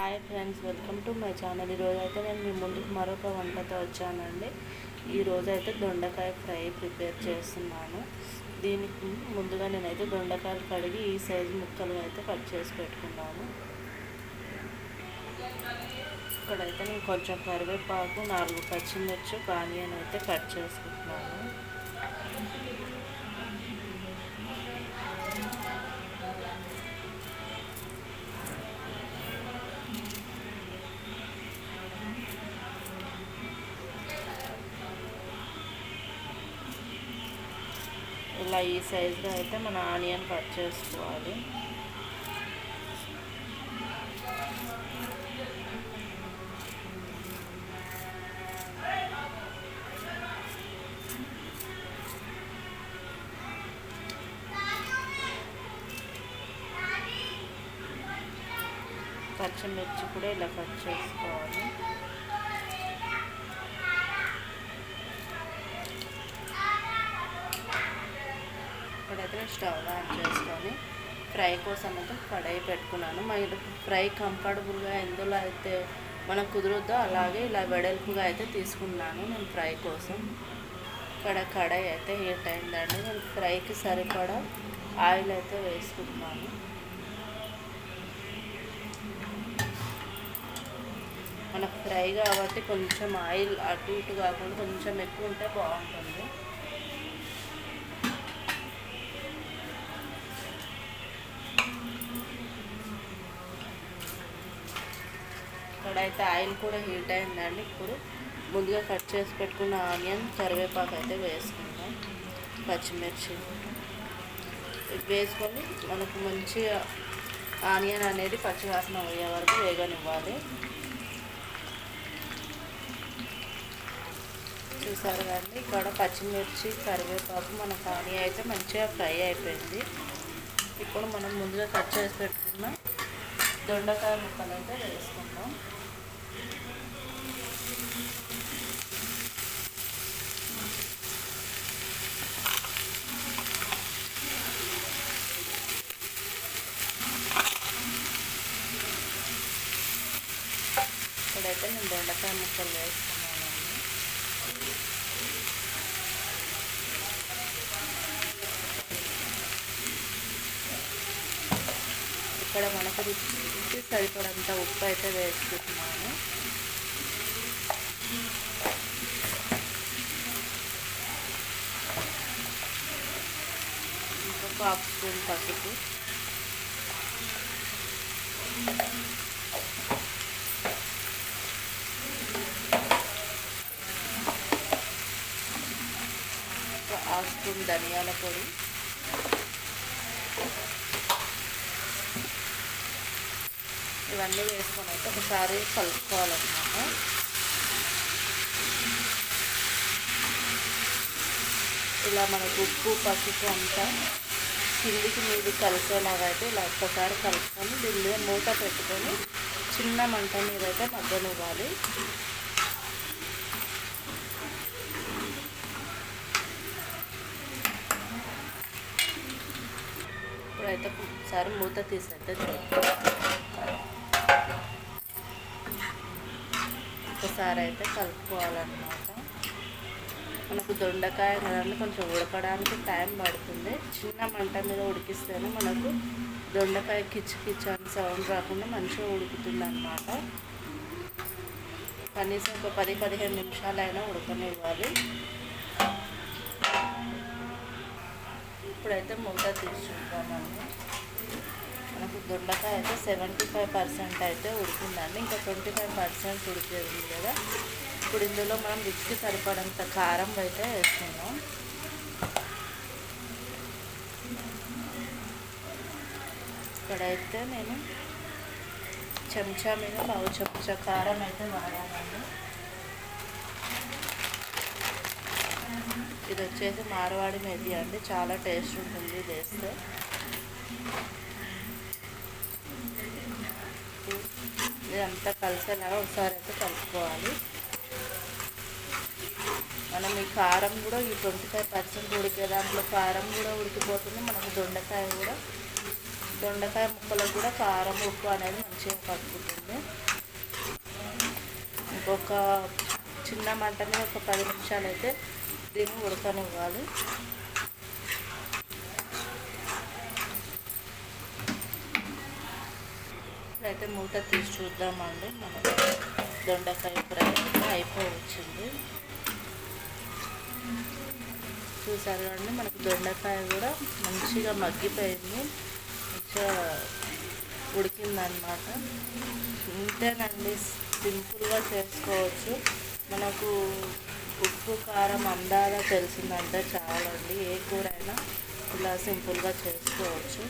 Hi friends welcome to my channel. ఈరోజు అయితే నేను మీ ముందుకు మరొక వంటతో వచ్చానండి. ఈరోజు అయితే దొండకాయ ఫ్రై ప్రిపేర్ చేస్తున్నాను. దీనికి ముందుగా నేనైతే దొండకాయలు కడిగి ఈ సైజు ముక్కలు అయితే కట్ చేసి పెట్టుకున్నాను. ఇక్కడైతే నేను కొంచెం కరివేపాకు నాలుగు పచ్చిమిర్చి ఆనియన్ అయితే కట్ చేసుకుంటున్నాను. ఇలా ఈ సైజులో అయితే మన ఆనియన్ కట్ చేసుకోవాలి. పచ్చిమిర్చి కూడా ఇలా కట్ చేసుకోవాలి. ఇప్పుడైతే స్టవ్ ఆన్ చేసుకొని ఫ్రై కోసం అయితే కడాయి పెట్టుకున్నాను. మరి ఫ్రై కంఫర్టబుల్గా ఎందులో అయితే మనకు కుదురుద్దో అలాగే ఇలా వెడల్పుగా అయితే తీసుకున్నాను నేను ఫ్రై కోసం. ఇక్కడ కడాయి అయితే హీట్ అయిందండి. నేను ఫ్రైకి సరిపడా ఆయిల్ అయితే వేసుకుంటున్నాను. మనకు ఫ్రై కాబట్టి కొంచెం ఆయిల్ అటు ఇటు కాకుండా కొంచెం ఎక్కువ ఉంటే బాగుంటుంది. ఇక్కడైతే ఆయిల్ కూడా హీట్ అయిందండి. ఇప్పుడు ముందుగా కట్ చేసి పెట్టుకున్న ఆనియన్ కరివేపాకు అయితే వేసుకుందాం. పచ్చిమిర్చి ఇవి వేసుకొని మనకు మంచిగా ఆనియన్ అనేది పచ్చివాసన అయ్యే వరకు వేగనివ్వాలి. చూసారు కానీ ఇక్కడ పచ్చిమిర్చి కరివేపాకు మన కానీ అయితే మంచిగా ఫ్రై అయిపోయింది. ఇప్పుడు మనం ముందుగా కట్ చేసి పెట్టుకున్న దొండకాయ ముక్కలు అయితే వేసుకుందాం. ఇప్పుడైతే నేను దొండకాయ ముక్కలు వేస్తున్నాను. ఇక్కడ మనకు రుచి సరిపడంత ఉప్పు అయితే వేసుకుంటున్నాను. ఇంకొక హాఫ్ స్పూన్ పసుపు. హాఫ్ స్పూన్ ధనియాల పొడి. ఇవన్నీ వేసుకొని అయితే ఒకసారి కలుపుకోవాలన్నమాట. ఇలా మనకు ఉప్పు పసుపు అంతా కిందికి మీది కలిసేలాగా అయితే ఇలా ఒక్కసారి కలుపుకొని దీని మీద మూత పెట్టుకొని చిన్న మంట మీద అయితే మగ్గనివ్వాలి. ఇప్పుడైతే ఒకసారి మూత తీసైతే ఒకసారి అయితే కలుపుకోవాలన్నమాట. మనకు దొండకాయ కదండి కొంచెం ఉడకడానికి టైం పడుతుంది. చిన్న మంట మీద ఉడికిస్తేనే మనకు దొండకాయ కిచ్ కిచ్ అని సౌండ్ రాకుండా మంచిగా ఉడుకుతుంది అన్నమాట కనీసం ఒక పది పదిహేను నిమిషాలైనా ఉడకనివ్వాలి. ఇప్పుడైతే మూత తీసుకుంటామండి మనకు దొండకాయ అయితే సెవెంటీ ఫైవ్ పర్సెంట్ అయితే ఉడికిందండి. ఇంకా ట్వంటీ ఫైవ్ పర్సెంట్ ఉడికేది కదా. ఇప్పుడు ఇందులో మనం రుచికి సరిపడంత కారం అయితే వేసుకున్నాం ఇక్కడైతే నేను చెంచా మీద పావు చెంచా కారం అయితే వాడానండి. ఇది వచ్చేసి మార్వాడి మెది అండి. చాలా టేస్ట్ ఉంటుంది ఇది వేస్తే ఇదంతా కలిసేలాగా ఒకసారి అయితే కలుపుకోవాలి. మనం ఈ కారం కూడా ఈ ట్వంటీ ఫైవ్ పర్సెంట్ ఉడికే దాంట్లో కారం కూడా ఉడికిపోతుంది. మనకు దొండకాయ కూడా దొండకాయ ముక్కలకు కూడా కారం ఉప్పు అనేది మంచిగా పట్టుకుంటుంది ఇంకొక చిన్న మంట మీద ఒక పది నిమిషాలు అయితే దీన్ని ఉడకనివ్వాలి. ఇప్పుడైతే మూత తీసి చూద్దామండి. మన దొండకాయ ఫ్రై అయిపోవచ్చింది. చూసారు అండి మనకు దొండకాయ కూడా మంచిగా మగ్గిపోయింది. మంచిగా ఉడికిందనమాట. ఇంతేనండి సింపుల్గా చేసుకోవచ్చు. మనకు ఉప్పు కారం అందాగా తెలిసిందంటే చాలండి. ఏ కూర అయినా ఇలా సింపుల్గా చేసుకోవచ్చు.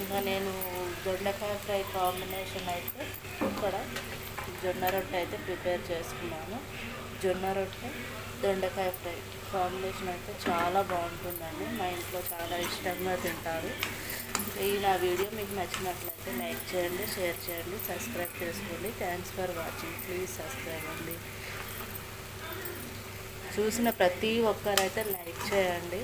ఇంకా నేను దొండకాయ ఫ్రై కాంబినేషన్ అయితే ఇక్కడ జొన్న రొట్టె అయితే ప్రిపేర్ చేసుకున్నాను. జొన్న రొట్టె దొండకాయ ఫ్రై కాంబినేషన్ అయితే చాలా బాగుంటుందండి. మా ఇంట్లో చాలా ఇష్టంగా తింటారు. ఈ నా వీడియో మీకు నచ్చినట్లయితే లైక్ చేయండి షేర్ చేయండి సబ్స్క్రైబ్ చేసుకోండి. Thanks for watching. Please subscribe అండి. చూసిన ప్రతి ఒక్కరైతే లైక్ చేయండి.